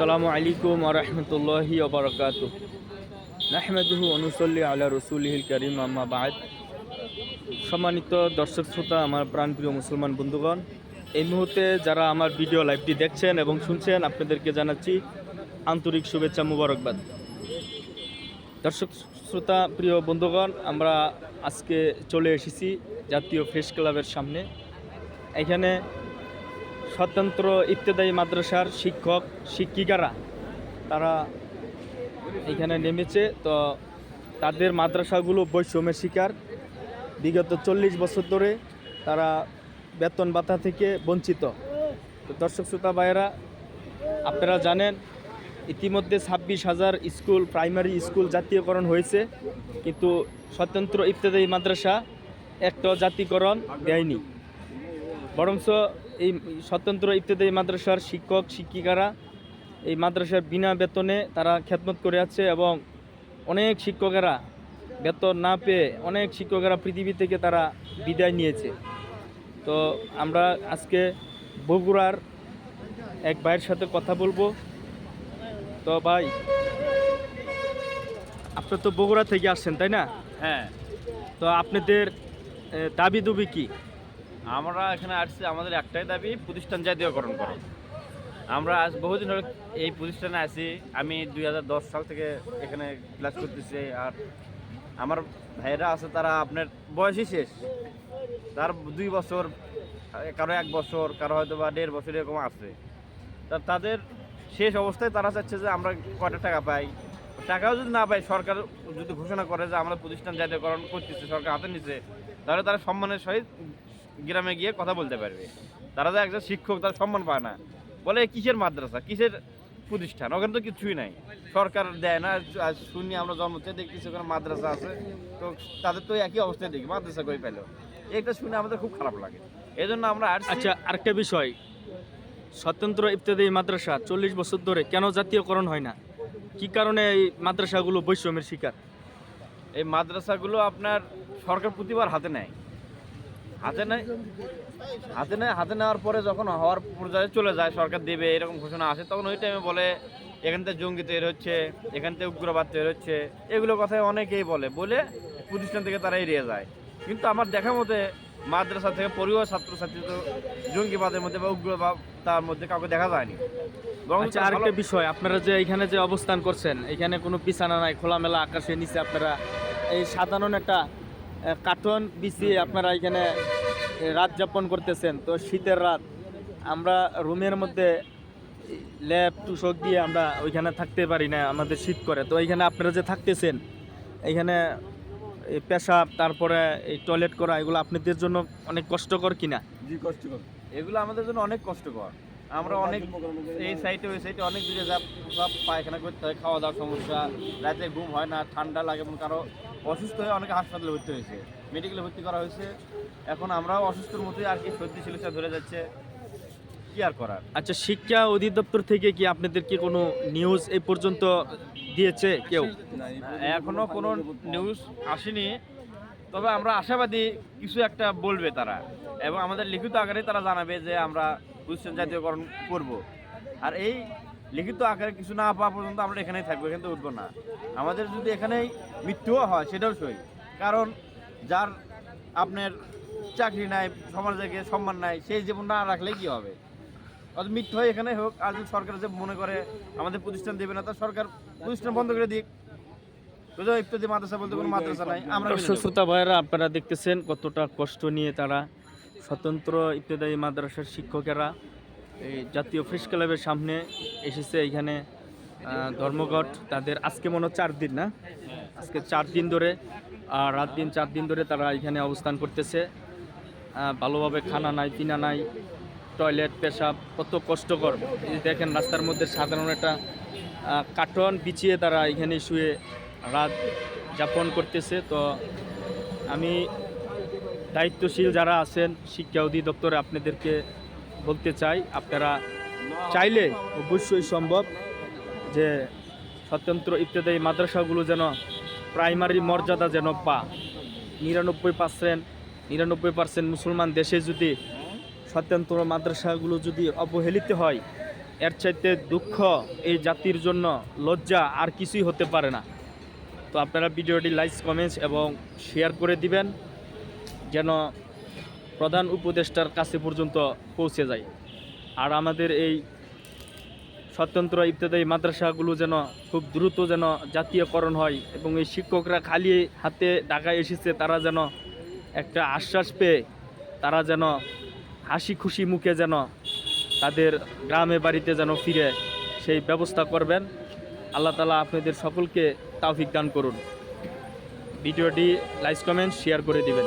আসসালামু আলাইকুম আরহামতুল্লাহি ওবরাকাত নাহমেদুহু অনুসল্লি আলা রসুলহিল করিম, আম্মা বাদ। সম্মানিত দর্শক শ্রোতা, আমার প্রাণপ্রিয় মুসলমান বন্ধুগণ, এই মুহূর্তে যারা আমার ভিডিও লাইভটি দেখছেন এবং শুনছেন, আপনাদেরকে জানাচ্ছি আন্তরিক শুভেচ্ছা মুবারকবাদ। দর্শক শ্রোতা, প্রিয় বন্ধুগণ, আমরা আজকে চলে এসেছি জাতীয় প্রেস ক্লাবের সামনে। এখানে স্বতন্ত্র ইত্তেদায়ী মাদ্রাসার শিক্ষক, শিক্ষিকারা, তারা এখানে নেমেছে। তো তাদের মাদ্রাসাগুলো বৈষম্যের শিকার। বিগত চল্লিশ বছর ধরে তারা বেতন ভাতা থেকে বঞ্চিত। তো দর্শক শ্রোতা ভাইয়েরা, আপনারা জানেন, ইতিমধ্যে ছাব্বিশ হাজার স্কুল, প্রাইমারি স্কুল জাতীয়করণ হয়েছে। কিন্তু স্বতন্ত্র ইত্তেদায়ী মাদ্রাসা একটা জাতীয়করণ দেয়নি। বরঞ্চ এই স্বতন্ত্র ইত্যাদি মাদ্রাসার শিক্ষক শিক্ষিকারা এই মাদ্রাসার বিনা বেতনে তারা খেদমত করে আছে এবং অনেক শিক্ষকেরা বেতন না পেয়ে অনেক শিক্ষকেরা পৃথিবী থেকে তারা বিদায় নিয়েছে। তো আমরা আজকে বগুড়ার এক ভাইয়ের সাথে কথা বলব। তো ভাই আপনি তো বগুড়া থেকে আসছেন তাই না? হ্যাঁ। তো আপনাদের দাবি দুবি কি? আমরা এখানে আসছি, আমাদের একটাই দাবি, প্রতিষ্ঠান জাতীয়করণ করো। আমরা আজ বহুদিন ধরে এই প্রতিষ্ঠানে আছি। আমি দুই হাজার দশ সাল থেকে এখানে ক্লাস করতেছি আর আমার ভাইয়েরা আছে, তারা আপনার বয়সই শেষ। তার দুই বছর, কারও এক বছর, কারও হয়তো বা দেড় বছর এরকম আছে। তা তাদের শেষ অবস্থায় তারা চাচ্ছে যে আমরা কটা টাকা পাই। টাকাও যদি না পাই, সরকার যদি ঘোষণা করে যে আমরা প্রতিষ্ঠান জাতীয়করণ করতেছে, সরকার হাতে নিচ্ছে তাহলে তারা সম্মানের সহিত গ্রামে গিয়ে কথা বলতে পারবে। তারা যে একজন শিক্ষক তার সম্মান পায় না। বলে কিসের মাদ্রাসা? কিসের প্রতিষ্ঠান? ওখানে তো কিছুই নাই। সরকার দেয় না। আজ শুনি আমরা জন্ম থেকে দেখতেছি ওখানে মাদ্রাসা আছে। তো তাদের তো একই অবস্থায় দেখি মাদ্রাসা কই পেল? এটা শুনে আমাদের খুব খারাপ লাগে। এই জন্য আমরা আচ্ছা আরেকটা বিষয়। স্বতন্ত্র ইত্যাদি মাদ্রাসা চল্লিশ বছর ধরে কেন জাতীয়করণ হয় না? কি কারণে এই মাদ্রাসাগুলো বৈষম্যের শিকার? এই মাদ্রাসাগুলো আপনার সরকার প্রতিবার হাতে নেয়। হাতে নেয় হাতে নেয় হাতে নেওয়ার পরে যখন হওয়ার পর্যায়ে চলে যায় সরকার দেবে এরকম ঘোষণা আসে তখন ওই টাইমে বলে এখান থেকে জঙ্গি তৈরি হচ্ছে এখান থেকে উগ্রবাদ তৈরি হচ্ছে। এগুলো কথায় অনেকেই বলে বলে প্রতিষ্ঠান থেকে তারা এড়িয়ে যায়। কিন্তু আমার দেখা মতে মাদ্রাসা থেকে পরিবার ছাত্রছাত্রী তো জঙ্গিবাদের মধ্যে বা উগ্রবাদ তার মধ্যে কাউকে দেখা যায়নি। বরং আচ্ছা আরেকটা বিষয় আপনারা যে এখানে যে অবস্থান করছেন এখানে কোনো বিছানা নাই খোলামেলা আকাশের নিচে আপনারা এই সাধারণ একটা কার্টন বিছিয়ে আপনারা এখানে রাত যাপন করতেছেন। তো শীতের রাত আমরা রুমের মধ্যে ল্যাব টুসক দিয়ে আমরা ওইখানে থাকতে পারি না আমাদের শীত করে। তো এইখানে আপনারা যে থাকতেছেন এইখানে এই পেশাব তারপরে এই টয়লেট করা এগুলো আপনাদের জন্য অনেক কষ্টকর কিনা? কষ্টকর। এগুলো আমাদের জন্য অনেক কষ্টকর। আমরা অনেক এই সাইডে ওই সাইডে অনেক দূরে যা সব পায়খানা করতে হয় খাওয়া দাওয়ার সমস্যা। রাতে ঘুম হয় না ঠান্ডা লাগে এবং কারও। অসুস্থ হয়ে অনেকে হাসপাতালে ভর্তি হয়েছে। মেডিকেলে ভর্তি করা হয়েছে। এখন আমরাও অসুস্থর মতোই আর কি সর্দি চিকিৎসা ধরে যাচ্ছে। কি আর করার? আচ্ছা শিক্ষা অধিদপ্তর থেকে কি আপনাদের কি কোনো নিউজ এই পর্যন্ত দিয়েছে কেউ? এখনও কোনো নিউজ আসেনি। তবে আমরা আশাবাদী কিছু একটা বলবে তারা। এবং আমাদের লিখিত আকারে তারা জানাবে যে আমরা প্রতিষ্ঠান জাতীয়করণ করব। আর এই লিখিত আকারে কিছু না পাওয়া পর্যন্ত আমরা এখানেই থাকব এখান থেকে উঠবো না। আমাদের যদি এখানেই মৃত্যুও হয় সেটাও সই। কারণ যার আপনার চাকরি নাই সমাজে গিয়ে সম্মান নাই সেই জীবন না রাখলে কি হবে? অত মৃত্যু হয় এখানে হোক আর যদি সরকার যে মনে করে আমাদের প্রতিষ্ঠান দেবে না তা সরকার প্রতিষ্ঠান বন্ধ করে দিক। ইত্যাদি মাদ্রাসা বলতে কোনো মাদ্রাসা নাই আমরা শ্রোতা ভাইয়েরা আপনারা দেখতেছেন কতটা কষ্ট নিয়ে তারা স্বতন্ত্র ইত্যাদি মাদ্রাসার শিক্ষকেরা এই জাতীয় প্রেস ক্লাবের সামনে এসেছে এখানে ধর্মঘট। তাদের আজকে মনে চার দিন না? আজকে চার দিন ধরে, আর রাত দিন চার দিন ধরে তারা এখানে অবস্থান করতেছে। ভালোভাবে খানা নাই, পিনা নাই, টয়লেট, পেশাব, কত কষ্টকর। দেখেন রাস্তার মধ্যে সাধারণ একটা কার্টন বিছিয়ে তারা এখানে শুয়ে রাত যাপন করতেছে। তো আমি দায়িত্বশীল যারা আছেন, শিক্ষা অধিদপ্তরে আপনাদেরকে বলতে চাই, আপনারা চাইলে অবশ্যই সম্ভব যে স্বতন্ত্র ইত্যাদি মাদ্রাসাগুলো যেন প্রাইমারি মর্যাদা যেন পা নিরানব্বই পার্সেন্ট নিরানব্বই পার্সেন্ট মুসলমান দেশে যদি স্বতন্ত্র মাদ্রাসাগুলো যদি অবহেলিত হয়, এর চাইতে দুঃখ এই জাতির জন্য লজ্জা আর কিছুই হতে পারে না। তো আপনারা ভিডিওটি লাইক, কমেন্টস এবং শেয়ার করে দিবেন, যেন প্রধান উপদেষ্টার কাছে পর্যন্ত পৌঁছে যায়। আর আমাদের এই স্বতন্ত্র ইত্যাদি মাদ্রাসাগুলো যেন খুব দ্রুত যেন জাতীয়করণ হয় এবং এই শিক্ষকরা খালি হাতে ঢাকায় এসেছে, তারা যেন একটা আশ্বাস পেয়ে, তারা যেন হাসি খুশি মুখে যেন তাদের গ্রামে বাড়িতে যেন ফিরে সেই ব্যবস্থা করবেন। আল্লাহ তালা আপনাদের সকলকে তাওফিক দান করুন। ভিডিওটি লাইক, কমেন্ট, শেয়ার করে দিবেন।